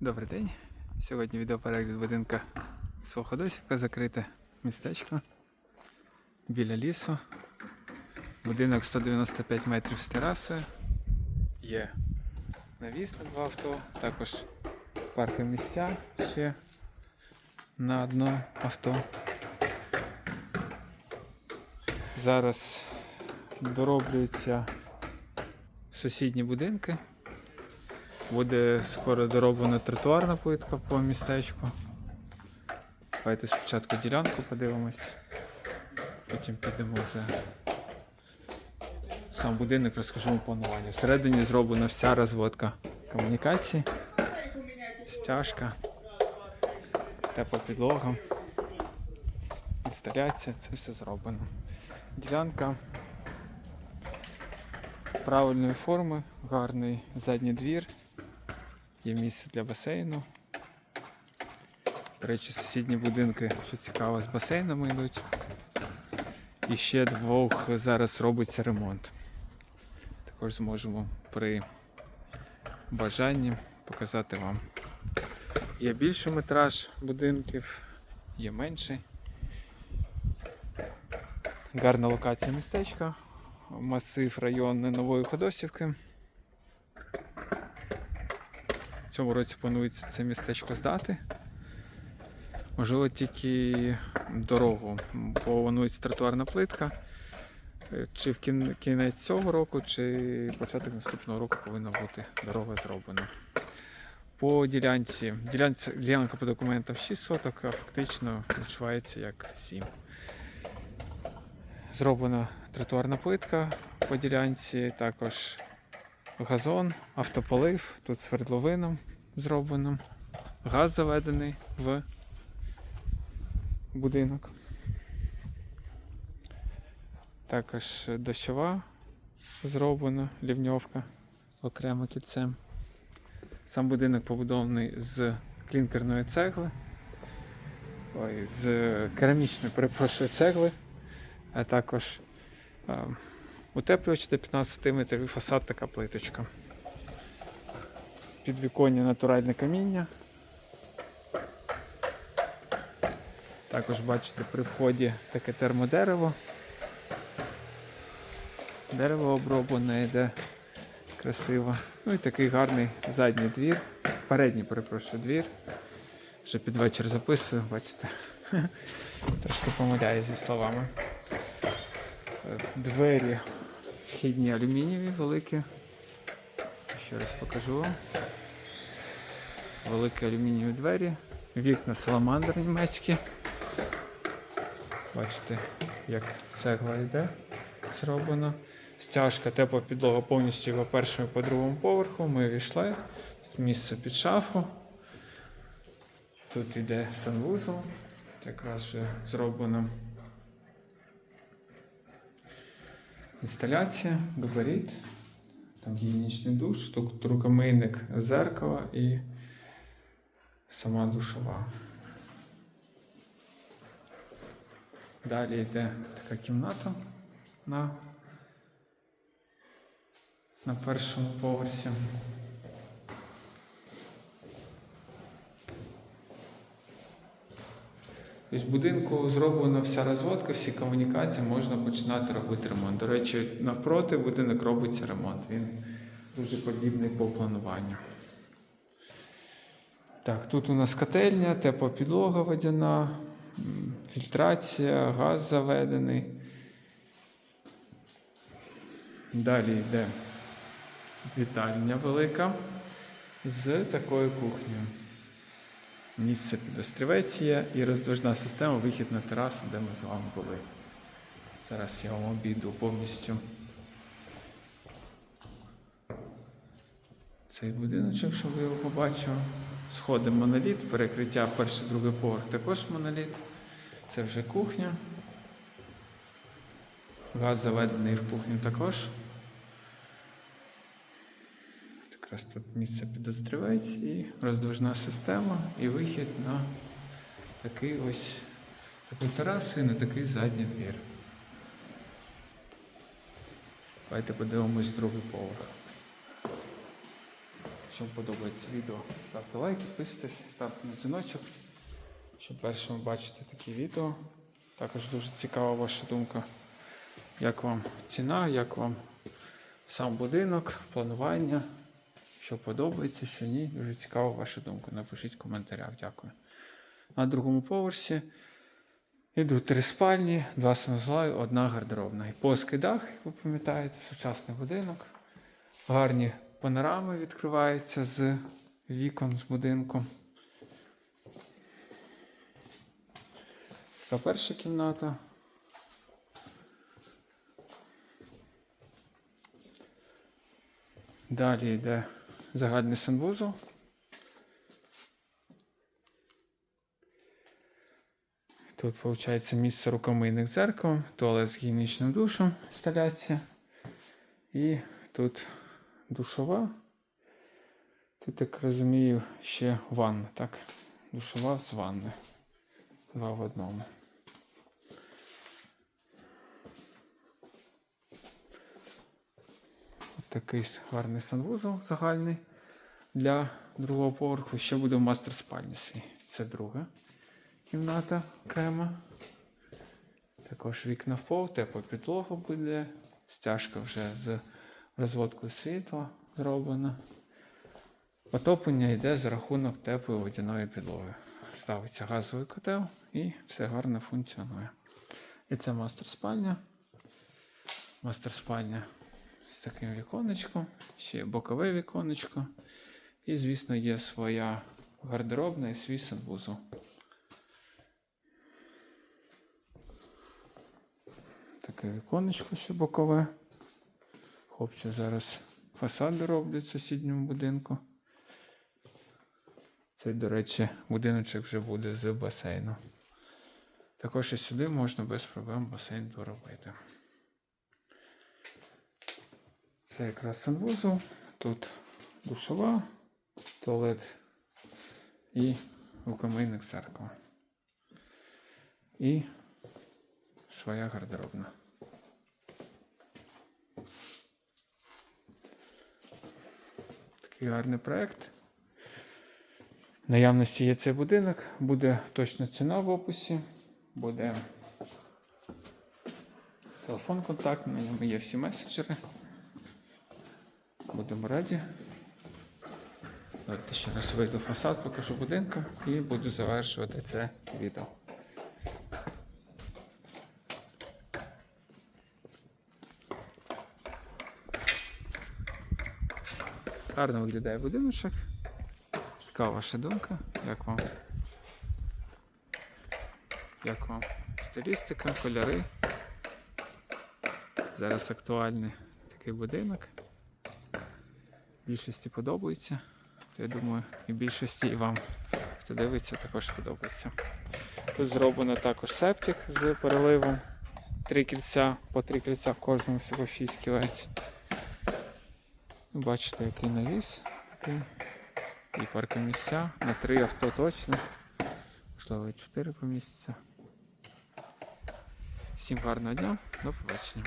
Добрий день. Сьогодні відеоперегляд будинка Суходосівка, закрите містечко біля лісу. Будинок 195 метрів з терасою. Є навіс на два авто, також парки місця ще на одне авто. Зараз дороблюються сусідні будинки. Буде скоро дороблена тротуарна плитка по містечку. Давайте спочатку ділянку подивимось, потім підемо вже сам будинок, розкажемо планування. Всередині зроблена вся розводка комунікацій, стяжка, тепла підлога, інсталяція, це все зроблено. Ділянка правильної форми, гарний задній двір. Є місце для басейну. До речі, сусідні будинки, що цікаво, з басейнами йдуть. І ще двох зараз робиться ремонт. Також зможемо при бажанні показати вам. Є більший метраж будинків, є менший. Гарна локація містечка. Масив район Нової Ходосівки. В цьому році планується це містечко здати. Можливо, тільки дорогу, бо планується тротуарна плитка. Е, Чи в кінець цього року, чи початок наступного року повинна бути дорога зроблена. По ділянці, ділянці ділянка по документам 6 соток, а фактично відчувається як 7. Зроблена тротуарна плитка по ділянці, також газон, автополив, тут свердловином зроблено, газ заведений в будинок. Також дощова зроблена, лівньовка окремо кільцем. Сам будинок побудований з клінкерної цегли, ой, з керамічної, перепрошую, цегли, а також е, утеплювач до 15 см і фасад така плиточка. Підвіконня натуральне каміння. Також бачите при вході таке термодерево. Дерево оброблене йде красиво. Ну і такий гарний задній двір. Передній, перепрошую, двір. Вже під вечір записую, бачите. Трошки помиляю зі словами. Двері вхідні алюмінієві великі. Ще раз покажу вам. Великі алюмінієві двері. Вікна саламандр німецькі. Бачите, як цегла йде зроблено. Стяжка, тепла підлога повністю по першому і по другому поверху. Ми війшли. Тут місце під шафу. Тут йде санвузол. Якраз вже зроблено інсталяція, габарит. Там гігієнічний душ, тут рукомийник зеркало і сама душова. Далі йде така кімната на, на першому поверсі. Тобто будинку зроблена вся розводка, всі комунікації, можна починати робити ремонт. До речі, навпроти будинок робиться ремонт. Він дуже подібний по плануванню. Так, тут у нас котельня, тепла підлога водяна, фільтрація, газ заведений. Далі йде вітальня велика з такою кухнею. Місце під острівець є і роздвижна система, вихід на терасу, де ми з вами були. Зараз я вам обійду повністю цей будиночок, щоб ви його побачили. Сходи моноліт, перекриття перший, другий поверх також моноліт. Це вже кухня. Газ заведений в кухню також. Якраз тут місце під і роздвижна система, і вихід на такий ось таку терасу і на такий задній двір. Давайте подивимось другий поверх. Якщо вам подобається відео, ставте лайк, підписуйтесь, ставте на дзвіночок, щоб першими бачити такі відео. Також дуже цікава ваша думка, як вам ціна, як вам сам будинок, планування, що подобається, що ні. Дуже цікава ваша думка. Напишіть в коментарях. Дякую. На другому поверсі йдуть три спальні, два санузла, одна гардеробна. І плоский дах, як ви пам'ятаєте, сучасний будинок. Гарні панорами відкриваються з вікон з будинку. Така перша кімната. Далі йде загальний санвузол. Тут виходить місце рукомийних дзеркалом, туалет з гігієнічним душем, інсталяція. І тут душова. Тут, так розумію, ще ванна, так? Душова з ванни. Два в одному. Такий гарний санвузол загальний для другого поверху. Ще буде мастер спальні свій. Це друга кімната окрема. Також вікна в пол, тепла підлога буде. Стяжка вже з розводкою світла зроблена. Отоплення йде за рахунок теплої водяної підлоги. Ставиться газовий котел і все гарно функціонує. І це мастер спальня. Мастер спальня таким віконечком, ще є бокове віконечко. І, звісно, є своя гардеробна і свій санвузол. Таке віконечко ще бокове. Хлопці зараз фасади роблять в сусідньому будинку. Цей, до речі, будиночок вже буде з басейну. Також і сюди можна без проблем басейн доробити. Це якраз санвузол. Тут душова, туалет і рукомийник зеркало. І своя гардеробна. Такий гарний проєкт. Наявності є цей будинок, буде точна ціна в описі, буде телефон контактний, є всі месенджери. Будемо раді. Давайте ще раз вийду фасад, покажу будинку і буду завершувати це відео. Гарно виглядає будиночок. Цікава ваша думка. Як вам? Як вам стилістика, кольори? Зараз актуальний такий будинок. Більшості подобається. Я думаю, і більшості і вам, хто дивиться, також подобається. Тут зроблено також септик з переливом. Три кільця, по три кільця в кожному всього 6 кілець. Бачите, який навіс такий. І паркомісця на три авто точно. Можливо, і чотири помістяться. Всім гарного дня, до побачення.